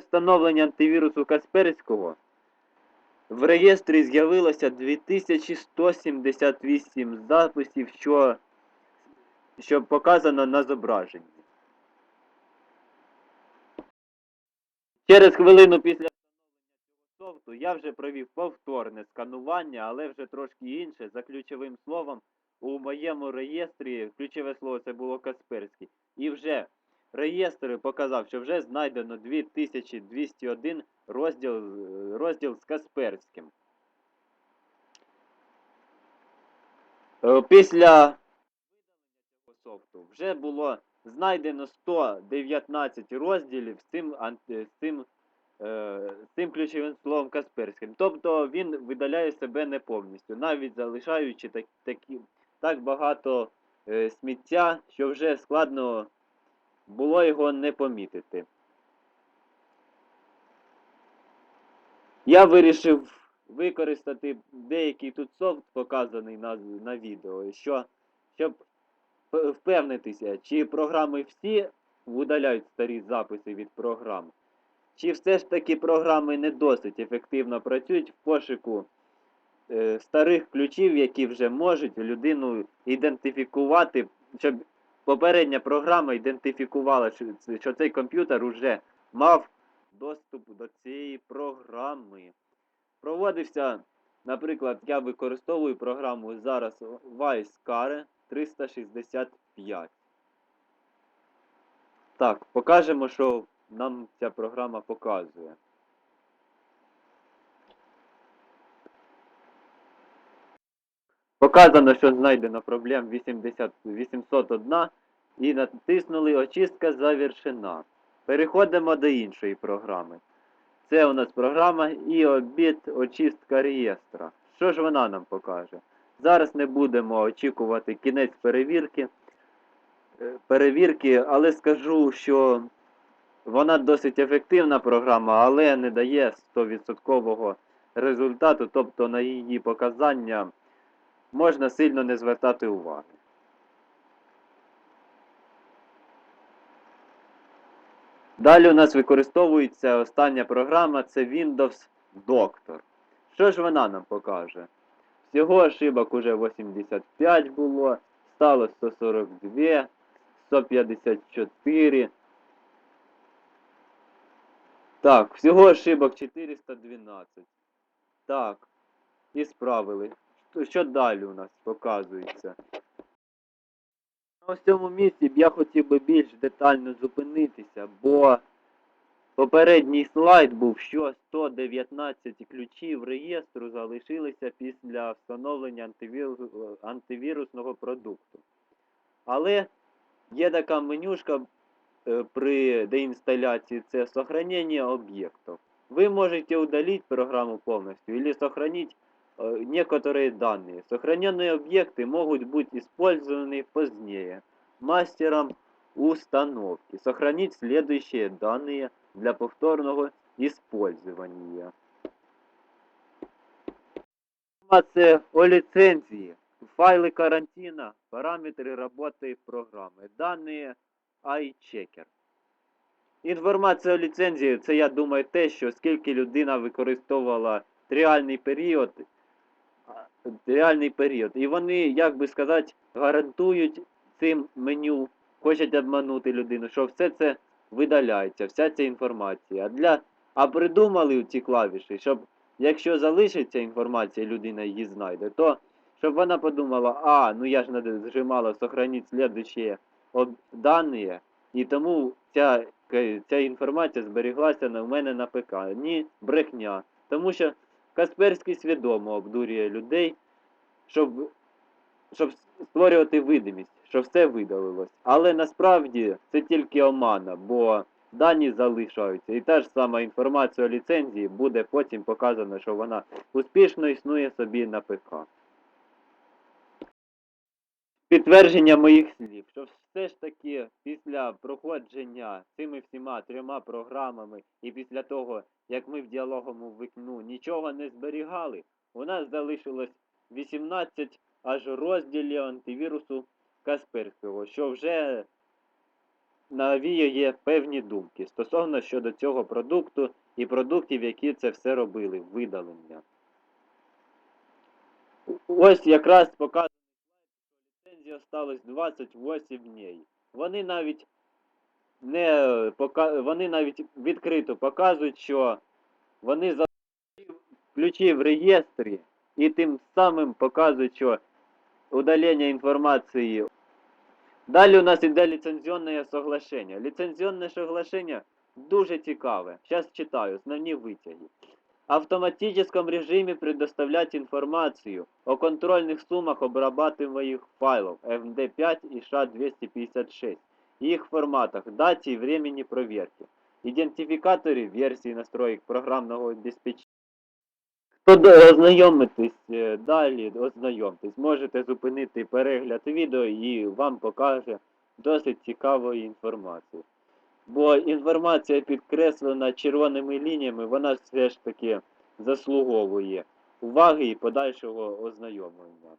встановлення антивірусу Касперського в реєстрі з'явилося 2178 записів, що, що показано на зображенні. Через хвилину після софту я вже провів повторне сканування, але вже трошки інше, за ключовим словом. У моєму реєстрі ключове слово це було Касперський. І вже реєстр показав, що вже знайдено 2201 розділ, е, розділ з Касперським. Е, Після софту вже було знайдено 119 розділів з цим, з цим, е, з цим ключовим словом Касперським. Тобто він видаляє себе не повністю, навіть залишаючи так, такі, так багато е, сміття, що вже складно було його не помітити. Я вирішив використати деякий тут софт, показаний на, на відео, що, щоб впевнитися, чи програми всі видаляють старі записи від програм, чи все ж таки програми не досить ефективно працюють в пошуку е, старих ключів, які вже можуть людину ідентифікувати, щоб попередня програма ідентифікувала, що, цей комп'ютер уже мав доступ до цієї програми. Проводився, наприклад, я використовую програму зараз Vicecare 365. Так, покажемо, що нам ця програма показує. Показано, що знайдено проблем 80, 801 і натиснули очистка завершена. Переходимо до іншої програми. Це у нас програма і обід очистка реєстра. Що ж вона нам покаже? Зараз не будемо очікувати кінець перевірки, е, перевірки, але скажу, що вона досить ефективна програма, але не дає 100% результату, тобто на її показання можна сильно не звертати уваги. Далі у нас використовується остання програма, це Windows Doctor. Що ж вона нам покаже? Всього ошибок уже 85 було, стало 142, 154. Так, всього ошибок 412. Так, і справили. Що, далі у нас показується? На цьому місці б я хотів би більш детально зупинитися, бо попередній слайд був, що 119 ключів реєстру залишилися після встановлення антивіру- антивірусного продукту. Але є така менюшка е, при деінсталляції, це сохранення об'єктів. Ви можете удалить программу полностью или сохранить некоторые данные. Сохраненные объекты могут быть использованы позднее мастером установки. Сохранить следующие данные для повторного использования. Информация о лицензии, файлы карантина, параметры работы программы, данные iChecker. Інформація о ліцензії це, я думаю, те, що скільки людина використовувала реальний період, а, реальний період. І вони, як би сказати, гарантують цим меню, хочуть обманути людину, що все це видаляється, вся ця інформація. А для а придумали ці клавіші, щоб якщо залишиться інформація, людина її знайде, то щоб вона подумала, а, ну я ж нажимала сохранить слідуючі дані, і тому ця, ця інформація зберіглася на мене на ПК. Ні, брехня. Тому що Касперський свідомо обдурює людей, щоб, щоб створювати видимість, що все видалилось. Але насправді це тільки омана, бо дані залишаються. І та ж сама інформація о ліцензії буде потім показана, що вона успішно існує собі на ПК. Підтвердження моїх слів, що все ж таки після проходження цими всіма трьома програмами і після того, як ми в діалоговому вікну нічого не зберігали, у нас залишилось 18 аж розділів антивірусу Касперського, що вже навіює певні думки стосовно щодо цього продукту і продуктів, які це все робили, видалення. Ось якраз показано, осталось 28 днів. Вони навіть не пока... вони навіть відкрито показують, що вони за ключі в реєстрі і тим самим показують, що удалення інформації. Далі у нас іде ліцензіонне соглашення. Ліцензіонне соглашення дуже цікаве. Зараз читаю основні витяги В автоматическом режиме предоставлять информацию о контрольных суммах обрабатываемых файлов MD5 и SHA-256, их форматах, дате и времени проверки, идентификаторе версии настроек программного обеспечения. Хто до- ознайомитись е, далі, ознайомтесь. Можете зупинити перегляд відео і вам покаже досить цікаву інформацію. Бо інформація підкреслена червоними лініями, вона все ж таки заслуговує уваги і подальшого ознайомлення.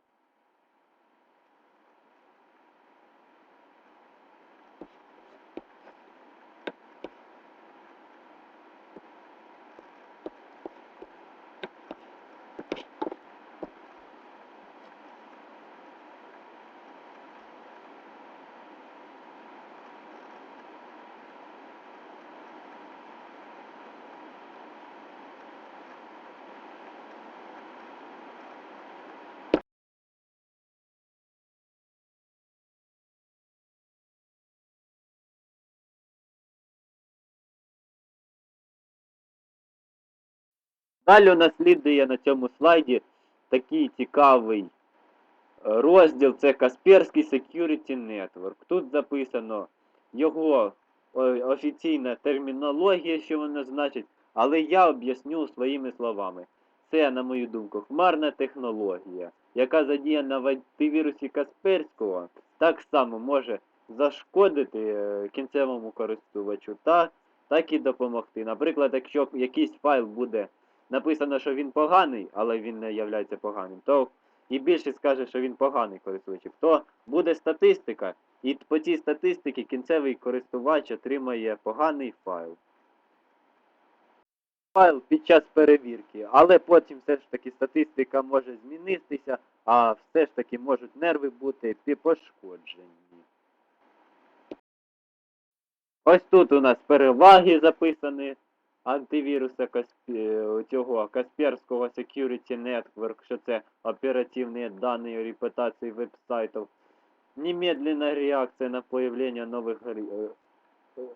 Далі у нас слідує на цьому слайді такий цікавий е, розділ, це Касперський Security Network. Тут записано його офіційна термінологія, що вона значить, але я об'ясню своїми словами. Це, на мою думку, хмарна технологія, яка задіяна в антивірусі Касперського, так само може зашкодити е, кінцевому користувачу та так і допомогти. Наприклад, якщо якийсь файл буде написано, що він поганий, але він не являється поганим, то і більшість скаже, що він поганий користувач, то буде статистика, і по цій статистиці кінцевий користувач отримає поганий файл. Файл під час перевірки, але потім все ж таки статистика може змінитися, а все ж таки можуть нерви бути пошкоджені. Ось тут у нас переваги записані антивіруса цього Касперського Security Network, що це оперативні дані репутації веб-сайтів. Немедлінна реакція на появлення нових е,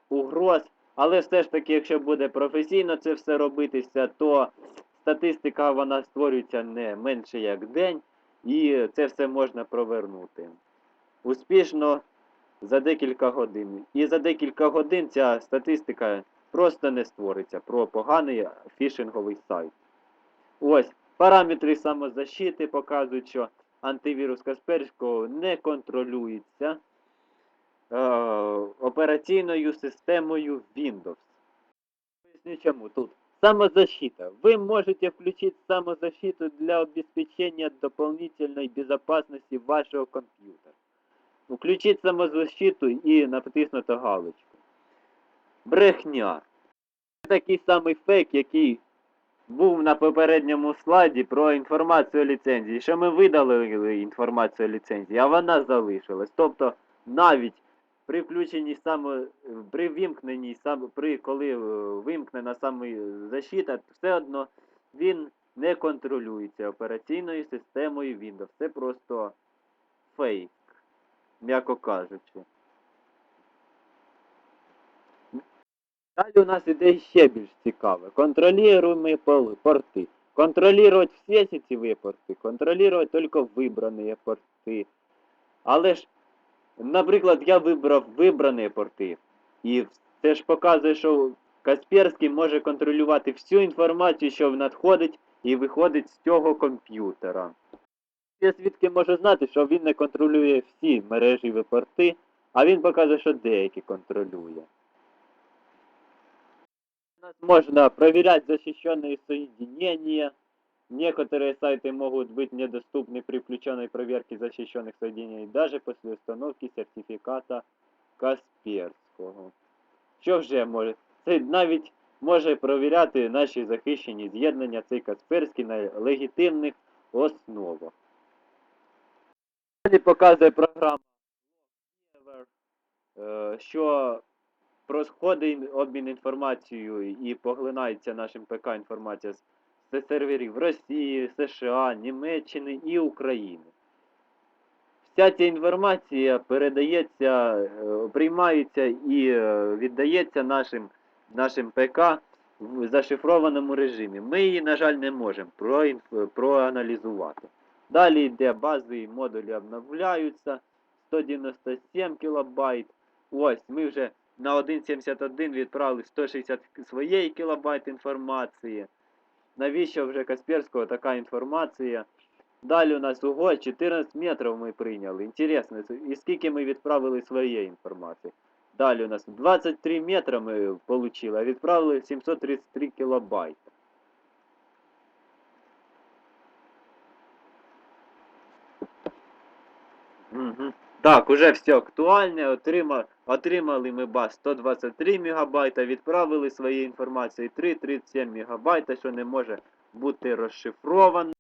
угроз. Але все ж таки, якщо буде професійно це все робитися, то статистика вона створюється не менше як день, і це все можна провернути. Успішно за декілька годин. І за декілька годин ця статистика просто не створиться про поганий фішинговий сайт. Ось, параметри самозащити показують, що антивірус Касперського не контролюється е, операційною системою Windows. Поясню чому тут. Самозащита. Вы можете включить самозащиту для обеспечения дополнительной безопасности вашего компьютера. Включить самозащиту і натиснути галочку. Брехня. Це такий самий фейк, який був на попередньому слайді про інформацію ліцензії, що ми видалили інформацію ліцензії, а вона залишилась. Тобто навіть при включенні саме при вимкненні саме при коли е, вимкнена самозащита, все одно він не контролюється операційною системою Windows. Це просто фейк, м'яко кажучи. Далі у нас іде ще більш цікаве. Контролируемые пол- порты. Контролировать всі сетевые порти, контролировать тільки вибрані порти. Але ж, наприклад, я вибрав вибрані порти. І це ж показує, що Касперський може контролювати всю інформацію, що надходить і виходить з цього комп'ютера. Я звідки можу знати, що він не контролює всі мережеві порти, а він показує, що деякі контролює. У нас можно проверять защищенные соединения. Некоторые сайты могут быть недоступны при включенной проверке защищенных соединений даже после установки сертификата Касперского. Касперського. Що вже може? Це навіть може провіряти наші захищені з'єднання цей Касперський на легітимних основах. Далі показує програма е, що проходить обмін інформацією і поглинається нашим ПК інформація з, серверів Росії, США, Німеччини і України. Вся ця інформація передається, е, приймається і е, віддається нашим, нашим ПК в зашифрованому режимі. Ми її, на жаль, не можемо проаналізувати. Далі йде базові модулі обновляються. 197 кілобайт. Ось, ми вже на 1.71 відправили 160 своєї кілобайт інформації. Навіщо вже Касперського така інформація? Далі у нас ого, 14 метрів ми прийняли. Інтересно, і скільки ми відправили своєї інформації. Далі у нас 23 метри ми отримали, а відправили 733 кілобайта. Угу. Так, уже все актуальне. Отримали, отримали ми бас 123 МБ, відправили своєї інформації 3,37 МБ, що не може бути розшифрованим.